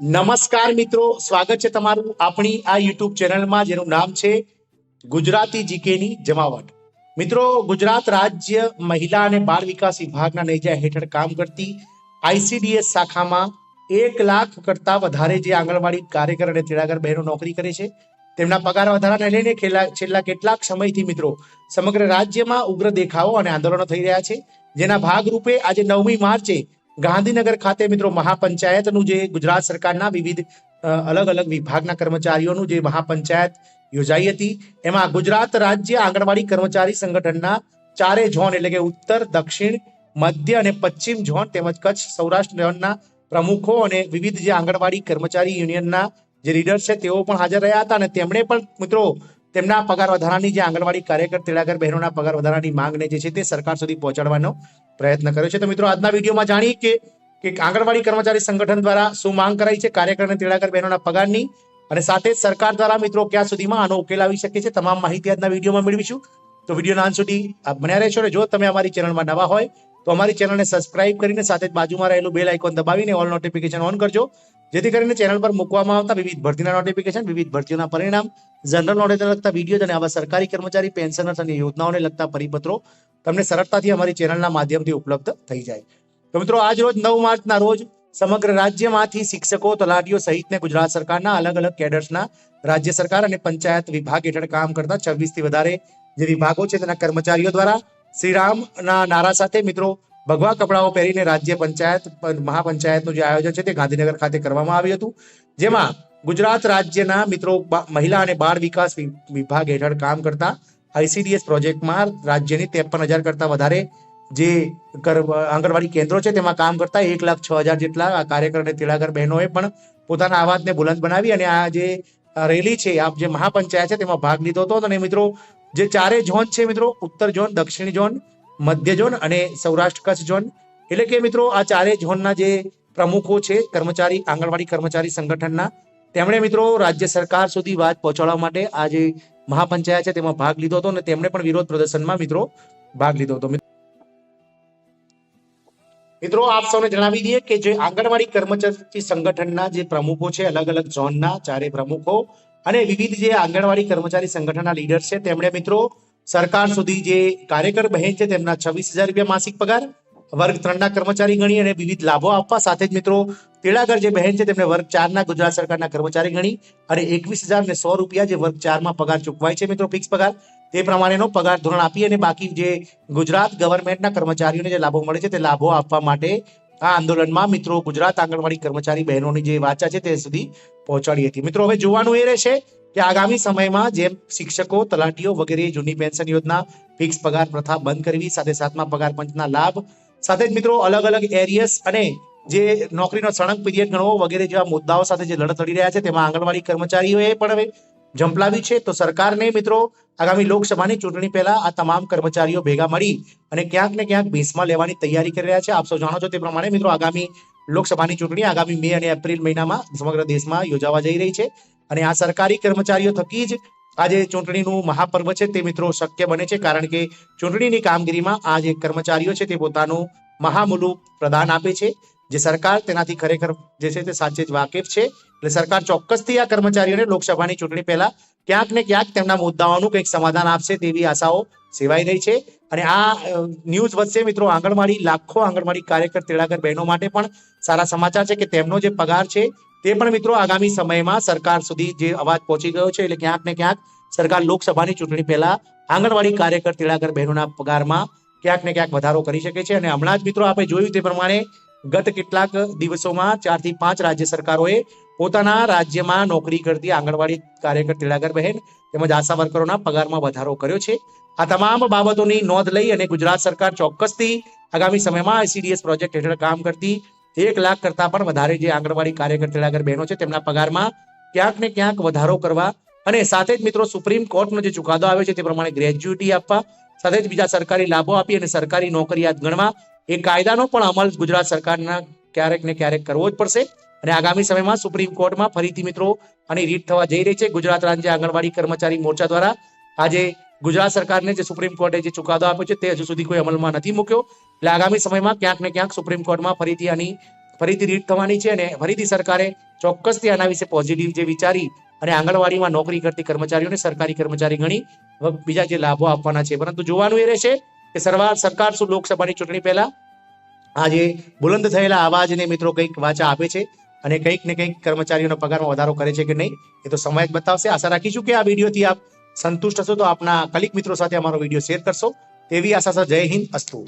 નમસ્કાર મિત્રો, સ્વાગત છે તમારું આપણી આ યુટ્યુબ ચેનલમાં, જેનું નામ છે ગુજરાતી જીકેની જમાવટ. મિત્રો, ગુજરાત રાજ્ય મહિલા અને બાળ વિકાસ વિભાગના નેજા હેઠળ કામ કરતી આઈસીડીએસ શાખામાં એક લાખ કરતા વધારે જે આંગણવાડી કાર્યકર અને તેડાગર બહેનો નોકરી કરે છે, તેમના પગાર વધારાને લઈને છેલ્લા કેટલાક સમયથી મિત્રો, સમગ્ર રાજ્યમાં ઉગ્ર દેખાવો અને આંદોલનો થઈ રહ્યા છે. જેના ભાગરૂપે આજે નવમી માર્ચે ગાંધીનગર ખાતે મિત્રો મહાપંચાયતનું જે ગુજરાત સરકારના વિવિધ અલગ અલગ વિભાગના કર્મચારીઓનું જે મહાપંચાયત યોજાઈ હતી, એમાં ગુજરાત રાજ્ય આંગણવાડી કર્મચારી સંગઠનના ચારે ઝોન એટલે કે ઉત્તર, દક્ષિણ, મધ્ય અને પશ્ચિમ ઝોન તેમજ કચ્છ, સૌરાષ્ટ્ર ઝોનના પ્રમુખો અને વિવિધ જે આંગણવાડી કર્મચારી યુનિયનના જે લીડર છે તેઓ પણ હાજર રહ્યા હતા અને તેમણે પણ મિત્રો તેમના પગાર વધારાની જે આંગણવાડી કાર્યકર, તેડાગર બહેનોના પગાર વધારાની માંગને જે છે તે સરકાર સુધી પહોંચાડવાનો પ્રયત્ન કર્યો છે. તો મિત્રો, આજના વિડીયોમાં જાણીએ કે કે આંગણવાડી કર્મચારી સંગઠન દ્વારા શું માંગ કરાઈ છે, કાર્યકર અને તેડાગર બહેનોના પગારની? અને સાથે સરકાર દ્વારા મિત્રો, ક્યાં સુધીમાં આનો ઉકેલ આવી શકે છે, તમામ માહિતી આજના વિડીયોમાં મેળવીશું. તો વિડીયોના અંત સુધી આપ બન્યા રહેશો જો તમે અમારી ચેનલમાં નવા હોય તો અમારી ચેનલને સબસ્ક્રાઇબ કરીને સાથે જ બાજુમાં રહેલું બેલ આઇકોન દબાવીને ઓલ નોટિફિકેશન ઓન કરજો. જેથી કરીને ચેનલ પર મૂકવામાં આવતા વિવિધ ભરતીના નોટિફિકેશન વિવિધ ભરતીઓના પરિણામ જનરલ નોલેજને લગતા વીડિયો અને આવા સરકારી કર્મચારી પેન્શનર્સ અને યોજનાઓને લગતા પરિપત્રો તમને સરળતાથી અમારી ચેનલના માધ્યમથી ઉપલબ્ધ થઈ જાય. તો મિત્રો, આજ રોજ નવ માર્ચના રોજ સમગ્ર રાજ્યમાંથી શિક્ષકો, તલાટીઓ સહિતને ગુજરાત સરકારના અલગ અલગ કેડર્સના રાજ્ય સરકાર અને પંચાયત વિભાગ હેઠળ કામ કરતા છવ્વીસથી વધારે જે વિભાગો છે તેના કર્મચારીઓ દ્વારા શ્રીરામના નારા સાથે મિત્રો ભગવા કપડાઓ પહેરીને રાજ્ય પંચાયત, મહાપંચાયતનું જે આયોજન છે તે ગાંધીનગર ખાતે કરવામાં આવ્યું હતું. જેમાં ગુજરાત રાજ્યના મિત્રો મહિલા અને બાળ વિકાસ વિભાગ હેઠળ કામ કરતા આઈસીડીએસ પ્રોજેક્ટમાં રાજ્યની ત્રેપન હજાર કરતા વધારે જે આંગણવાડી કેન્દ્રો છે તેમાં કામ કરતા એક લાખ છ હજાર જેટલા આ કાર્યકર અને તેડાગર બહેનોએ પણ પોતાના અવાજને બુલંદ બનાવી અને આ જે રેલી છે, આ જે મહાપંચાયત છે તેમાં ભાગ લીધો હતો. અને મિત્રો જે ચારે ઝોન છે મિત્રો, ઉત્તર ઝોન, દક્ષિણ ઝોન, મધ્ય ઝોન અને સૌરાષ્ટ્ર કચ્છ ઝોન. એટલે કે મિત્રો, આ ચારે ઝોનના જે પ્રમુખો છે, કર્મચારી, આંગણવાડી કર્મચારી સંગઠનના, તેમણે મિત્રો રાજ્ય સરકાર સુધી વાત પહોંચાડવા માટે આ જે મહાપંચાયત છે તેમાં ભાગ લીધો હતો અને તેમણે પણ વિરોધ પ્રદર્શનમાં મિત્રો ભાગ લીધો હતો. મિત્રો, આપ સૌને જણાવી દઈએ કે જે આંગણવાડી કર્મચારી સંગઠનના જે પ્રમુખો છે અલગ અલગ ઝોનના ચારે પ્રમુખો અને વિવિધ જે આંગણવાડી કર્મચારી સંગઠનના લીડર છે, તેમણે મિત્રો સરકાર સુધી જે કાર્યકર બહેન છે, તેમના છવ્વીસ હજાર રૂપિયા માસિક પગાર, વર્ગ ત્રણના કર્મચારી ગણી અને વિવિધ લાભો આપવા સાથે જ મિત્રો તેડાગર જે બહેન છે, તેમને વર્ગ ચારના ગુજરાત સરકારના કર્મચારી ગણી અને એકવીસ હજાર ને સો રૂપિયા જે વર્ગ ચારમાં પગાર ચૂકવાય છે મિત્રો ફિક્સ પગાર. તે પ્રમાણેનો પગાર ધોરણ આપી અને બાકી જે ગુજરાત ગવર્મેન્ટના કર્મચારીઓને જે લાભો મળે છે, તે લાભો આપવા માટે આ આંદોલનમાં મિત્રો ગુજરાત આંગણવાડી કર્મચારી બહેનોની જે વાચા છે તે સુધી પહોંચાડી હતી. મિત્રો, હવે જોવાનું એ રહેશે કે આગામી સમયમાં જેમ શિક્ષકો, તલાટીઓ વગેરે જૂની પેન્શન યોજના, ફિક્સ પગાર પ્રથા બંધ કરવી, સાથે સાતમા પગાર પંચના લાભ, સાથે જ મિત્રો અલગ અલગ એરિયસ અને જે નોકરીનો સળંગ પીરિયડ ગણવો વગેરે જેવા મુદ્દાઓ સાથે જે લડત લડી રહ્યા છે, તેમાં આંગણવાડી કર્મચારીઓએ પણ હવે ઝંપલાવી છે તો સરકારને મિત્રો આગામી લોકસભાની ચૂંટણી પહેલા આ તમામ કર્મચારીઓ ભેગા મળી અને ક્યાંક ને ક્યાંક ભીસમાં લેવાની તૈયારી કરી રહ્યા છે. આપ સૌ જાણો છો તે પ્રમાણે મિત્રો આગામી લોકસભાની ચૂંટણી આગામી મે અને એપ્રિલ મહિનામાં સમગ્ર દેશમાં યોજાવા જઈ રહી છે અને આ સરકારી કર્મચારીઓ થકી જ આજે ચૂંટણીનું મહાપર્વ છે તે મિત્રો શક્ય બને છે કારણ કે ચૂંટણીની કામગીરીમાં આ જે કર્મચારીઓ છે તે પોતાનું મહામૂલું પ્રદાન આપે છે. જે સરકાર તેનાથી ખરેખર જે છે તે સાચે જ વાકેફ છે. એટલે સરકાર ચોક્કસથી આ કર્મચારીઓને લોકસભાની ચૂંટણી પહેલા ક્યાંક ને ક્યાંક તેમના મુદ્દાઓનું કંઈક સમાધાન આપશે તેવી આશાઓ સેવાઈ રહી છે. અને આ ન્યૂઝ વચ્ચે મિત્રો આંગણવાડી, લાખો આંગણવાડી કાર્યકર, તેડાગર બહેનો માટે પણ સારા સમાચાર છે કે તેમનો જે પગાર છે તે પણ મિત્રો આગામી સમયમાં સરકાર સુધી જે અવાજ પહોંચી ગયો છે એટલે ક્યાંક ને ક્યાંક સરકાર લોકસભાની ચૂંટણી પહેલા આંગણવાડી કાર્યકર, તેડાગર બહેનોના પગારમાં ક્યાંક ને ક્યાંક વધારો કરી શકે છે. અને હમણાં જ મિત્રો આપણે જોયું તે પ્રમાણે ગત કેટલાક દિવસોમાં ચારથી પાંચ રાજ્ય સરકારોએ પોતાના રાજ્યમાં નોકરી કરતી આંગણવાડી કાર્યકર તેડાગર બહેન તેમજ આશા વર્કરોના પગારમાં વધારો કર્યો છે. આ તમામ બાબતોની નોંધ લઈ અને ગુજરાત સરકાર ચોક્કસથી આગામી સમયમાં આઈસીડીએસ પ્રોજેક્ટ હેઠળ કામ કરતી એક લાખ કરતા પણ વધારે જે આંગણવાડી કાર્યકર તેડાગર બહેનો છે તેમના પગારમાં ક્યાંક ને ક્યાંક વધારો કરવા અને સાથે જ મિત્રો સુપ્રીમ કોર્ટનો જે ચુકાદો આવ્યો છે તે પ્રમાણે ગ્રેજ્યુટી આપવા સાથે જ બીજા સરકારી લાભો આપી અને સરકારી નોકરિયાત ગણવા. એ કાયદાનો પણ અમલ ગુજરાત સરકારના ક્યારેક ને ક્યારેક કરવો જ પડશે. અને આગામી સમયમાં સુપ્રીમ કોર્ટમાં ફરીથી મિત્રો આની રીટ થવા જઈ રહી છે. ગુજરાત રાજ્ય આંગણવાડી કર્મચારી મોરચા દ્વારા આજે ગુજરાત સરકારને જે સુપ્રીમ કોર્ટે જે ચુકાદો આપ્યો છે તે હજુ સુધી કોઈ અમલમાં નથી મૂક્યો. એટલે આગામી સમયમાં ક્યાંક ને ક્યાંક સુપ્રીમ કોર્ટમાં ફરીથી આની, ફરીથી રીટ થવાની છે અને ફરીથી સરકારે ચોક્કસથી આના વિશે પોઝિટિવ જે વિચારી અને આંગણવાડીમાં નોકરી કરતી કર્મચારીઓને સરકારી કર્મચારી ગણી બીજા જે લાભો આપવાના છે, પરંતુ જોવાનું એ રહેશે કે સરકાર સરકાર શું લોકસભાની ચૂંટણી પહેલા આજે બુલંદ થયેલા અવાજને મિત્રો કંઈક વાચા આપે છે અને કંઈક ને કંઈક કર્મચારીઓના પગારમાં વધારો કરે છે કે નહીં, એ તો સમય જ બતાવશે. આશા રાખીશું કે આ વિડીયોથી આપ સંતુષ્ટ હશો તો આપના કલિક મિત્રો સાથે અમારો વીડિયો શેર કરશો. તેવી આશા જય હિન્દ. અસ્તુ.